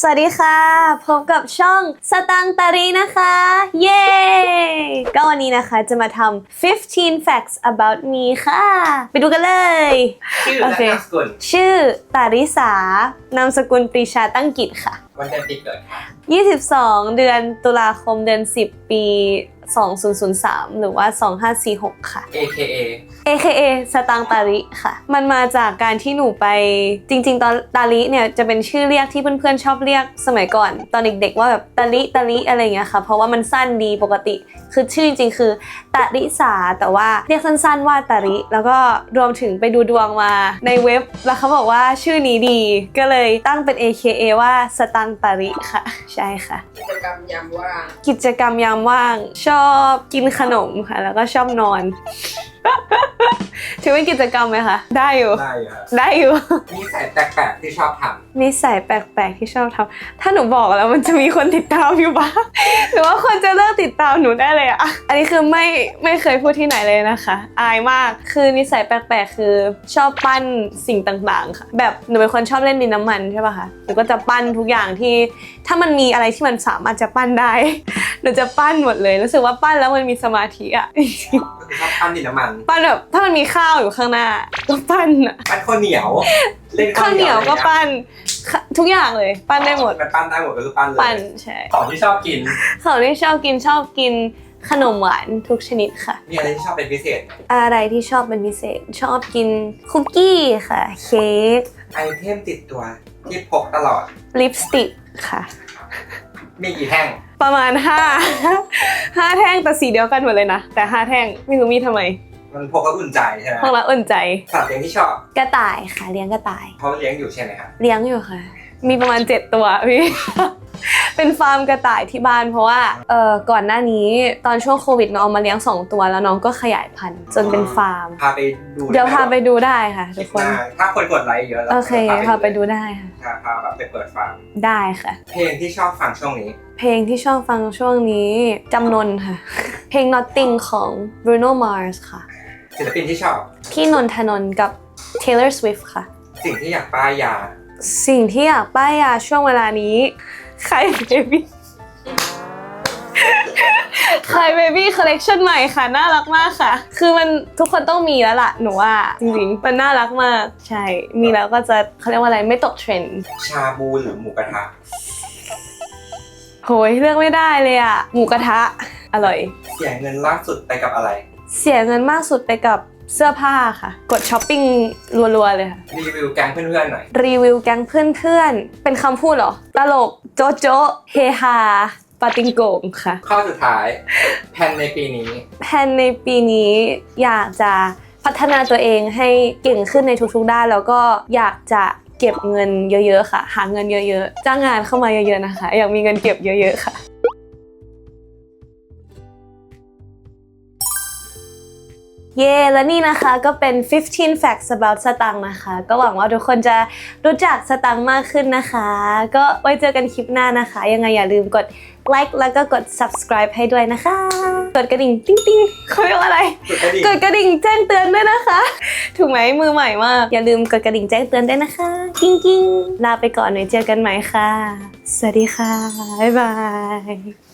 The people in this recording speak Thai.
สวัสดีค่ะ พบกับช่องสตังค์ตารีนะคะ เย้ ก็วันนี้นะคะจะมาทำ15 facts about me ค่ะ ไปดูกันเลย ชื่อโอและเคนามสกุลชื่อตาริสานามสกุลปรีชาตั้งกิจค่ะ วันเดือนปีเกิดค่ะ22 เดือนตุลาคมเดือน 10 ปี 2003 หรือว่า 2546 ค่ะ AKA AKA สตางค์ตาลิค่ะ มันมาจากการที่หนูไปจริง ๆ ตอนตาลิเนี่ยจะเป็นชื่อเรียกที่เพื่อนๆชอบเรียกสมัยก่อน ตอนเด็กๆว่าแบบตาลิตาลิอะไรเงี้ยค่ะ เพราะว่ามันสั้นดีปกติ คือชื่อจริงๆคือตาริสาแต่ว่าเรียกสั้นๆว่าตาริแล้วก็รวมถึงไปดูดวงมาในเว็บแล้วเขาบอกว่าชื่อนี้ดีก็เลยตั้งเป็น AKA ว่าสตังค์ตาลิค่ะ ใช่ค่ะ กิจกรรมยามว่างกิจกรรมยามว่างชอบกินขนมค่ะ แล้วก็ชอบนอน ถือเป็นกิจกรรมไหมคะ ได้อยู่ ได้อยู่ครับได้อยู่ นิสัยแปลกๆที่ชอบทนิสัยแปลกๆที่ชอบทำถ้าหนูบอกแล้วมันจะมีคนติดตามอยู่บ้างหรือว่าคนจะเลิกติดตามหนูได้เลยอะอันนี้คือไม่ไม่เคยพูดที่ไหนเลยนะคะ อายมากคือนิสัยแปลกๆ คือชอบปั้นสิ่งต่างๆ ค่ะ แบบหนูเป็นคนชอบเล่นดินน้ำมันใช่ป่ะคะหนูก็จะปั้นทุกอย่างที่ ถ้ามันมีอะไรที่มันสามารถจะปั้นได้ห นูจะปั้นหมดเลยรู้สึกว่าปั้นแล้วมันมีสมาธิอะำก็คือชอบปั้นดินน้ำมันปั้นแบบถ้ามันมีข้าวอยู่ข้างหน้าก็ปั้นอะปั้นข้าวเหนียวเล่นข้าวเหนียวก็ปั้นค่ะทุกอย่างเลยปั้นได้หมดมันปั้นได้หมดก็คือปั้นเลยปั้นใช่ของที่ชอบกินของที่ชอบกินชอบกินขนมหวานทุกชนิดค่ะ มีอะไรที่ชอบเป็นพิเศษไหมอะไรที่ชอบเป็นพิเศษ ชอบกินคุกกี้ค่ะ เค้ก ไอเทมติดตัวที่พกตลอด ลิปสติกค่ะ มีกี่แท่ง ประมาณ5 5แท่งแต่สีเดียวกันหมดเลยนะ แต่5แท่งไม่รู้มีทำไมมันพกแล้วอุ่นใจใช่ไหมพวกเราอุ่นใจสัตว์เลี้ยงที่ชอบกระต่ายค่ะเลี้ยงกระต่ายเขาเลี้ยงอยู่ใช่ไหมครับเลี้ยงอยู่ค่ะ มีประมาณ7ตัวพี่ เป็นฟาร์มกระต่ายที่บ้านเพราะว่าเอ่อก่อนหน้านี้ตอนช่วงโควิดน้องเอามาเลี้ยง 2 ตัวแล้วน้องก็ขยายพันธุ์จนเป็นฟาร์ม พาไปดูเดี๋ยวพาไปดูได้ค่ะทุคิกดคนมาถ้าคนกดไลค์เยอะแล้วโอเคพาไปดูได้ค่ะ พาพาแบบไปเปิดฟาร์มได้ค่ะ เพลงที่ชอบฟังช่วงนี้ เพลงที่ชอบฟังช่วงนี้จำนนค่ะ เพลง Nothing ของ Bruno Mars ค่ะ ศิลปินที่ชอบ พี่นนทนนท์กับ Taylor Swift ค่ะ สิ่งที่อยากป้ายยา สิ่งที่อยากป้ายยาช่วงเวลานี้ ใครเบบี้ใครเบบี้คอลเลกชันใหม่ค่ะ น่ารักมากค่ะ คือมันทุกคนต้องมีแล้วล่ะ หนูว่า จริงๆ มันน่ารักมาก ใช่ มีแล้วก็จะเขาเรียกว่าอะไรไม่ตกเทรนด์ ชาบูหรือหมูกระทะ โหยเลือกไม่ได้เลยอะหมูกระทะ อร่อย เสียเงินล่าสุดไปกับอะไร เสียเงินมากสุดไปกับ เสื้อผ้าค่ะ กดช้อปปิ้งรัวๆเลยค่ะ รีวิวแก๊งเพื่อนๆหน่อย รีวิวแก๊งเพื่อนๆ เป็นคำพูดเหรอ ตลก โจ๊ะโจ๊ะเฮฮาปาติงโกงค่ะ ข้อสุดท้าย แผนในปีนี้ แผนในปีนี้อยากจะพัฒนาตัวเองให้เก่งขึ้นในทุกๆด้านแล้วก็อยากจะเก็บเงินเยอะๆค่ะ หาเงินเยอะๆ จ้างงานเข้ามาเยอะๆนะคะ อยากมีเงินเก็บเยอะๆค่ะ เย้และนี่นะคะก็เป็น 15 facts about สตังค์นะคะ ก็หวังว่าทุกคนจะรู้จักสตังค์มากขึ้นนะคะ ก็ไว้เจอกันคลิปหน้านะคะ ยังไงอย่าลืมกดไลค์แล้วก็กด subscribe ให้ด้วยนะคะ กดกระดิ่งติ๊งติ๊งเขาเรียกว่าอะไรสุดก็ดีกดกระดิ่งแจ้งเตือนด้วยนะคะ ถูกไหมมือใหม่มาก อย่าลืมกดกระดิ่งแจ้งเตือนด้วยนะคะ กิ้งกิ้งลาไปก่อนไว้เจอกันใหม่ค่ะ สวัสดีค่ะ บ๊ายบาย